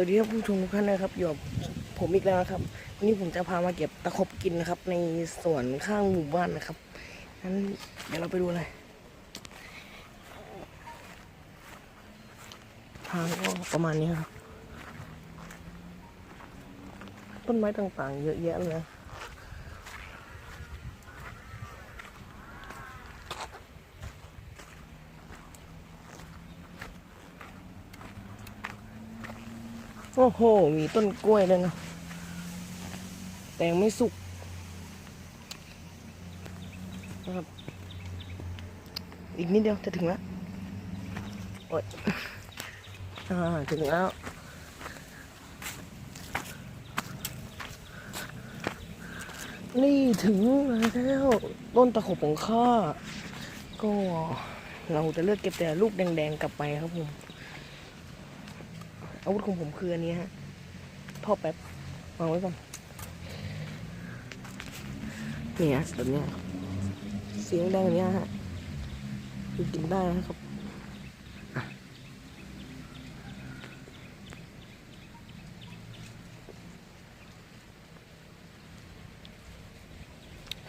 วัสดีครับผู้ชมทุกท่านนะครับอยู่กับผมอีกแล้วนะครับ วันนี้ผมจะพามาเก็บตะขบกินนะครับ ในสวนข้างหมู่บ้านนะครับงั้นเดี๋ยวเราไปดูเลยทางก็ประมาณนี้ครับ ต้นไม้ต่างๆ เยอะแยะเลยนะ โอ้โห มีต้นกล้วยเลยนะ แต่ยังไม่สุกนะครับ อีกนิดเดียวจะถึงแล้ว โอ๊ยอ่าถึงแล้วนี่ถึงแล้วต้นตะขบของข้าก็เราจะเลือกเก็บแต่ลูกแดงๆกลับไปครับผม อาวุธของผมคืออันนี้ฮะท่อแป๊บวางไว้ก่อนนี่ฮะแบบนี้เสียงแดงแบบนี้ฮะคือกินได้นะครับ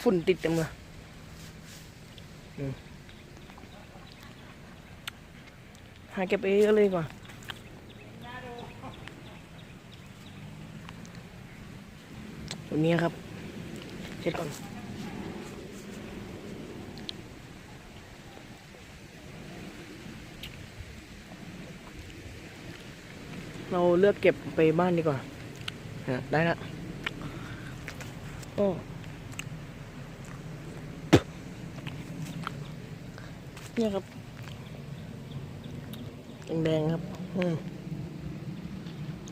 ฝุ่นติดเต็มเลยหาเก็บไปเยอะเลยกว่า แบบนี้ครับเช็ดก่อนเราเลือกเก็บไปบ้านดีกว่าอะได้ละโอ้เนี่ยครับ แดงๆครับ อืม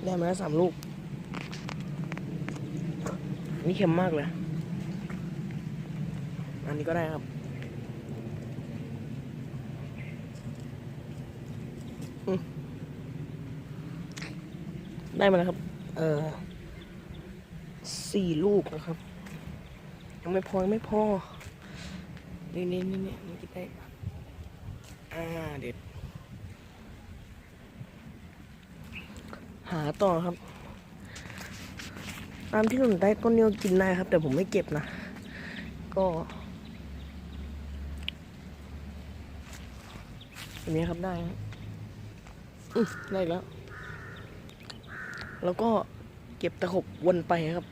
ได้มาแล้วสามลูก นี่เค็มมากเลย อันนี้ก็ได้ครับได้มาแล้วครับ เออสี่ลูกนะครับ ยังไม่พอยังไม่พอ นี่นี่นี่นี่นี่กินได้ อ่า เด็ด หาต่อครับ ตามที่หนูได้ต้นนี้ก็กินได้ครับ แต่ผมไม่เก็บนะ ก็แบบนี้ครับได้อืมได้อีกแล้ว แล้วก็เก็บตะขบวนไปครับ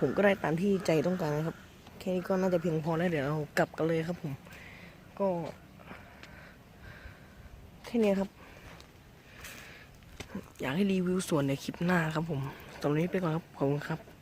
ผมก็ได้ตามที่ใจต้องการนะครับ แค่นี้ก็น่าจะเพียงพอแล้วเดี๋ยวเรากลับกันเลยครับผม ก็แค่นี้ครับ อยากให้รีวิวส่วนในคลิปหน้าครับผมตอนนี้ไปก่อนครับขอบคุณครับ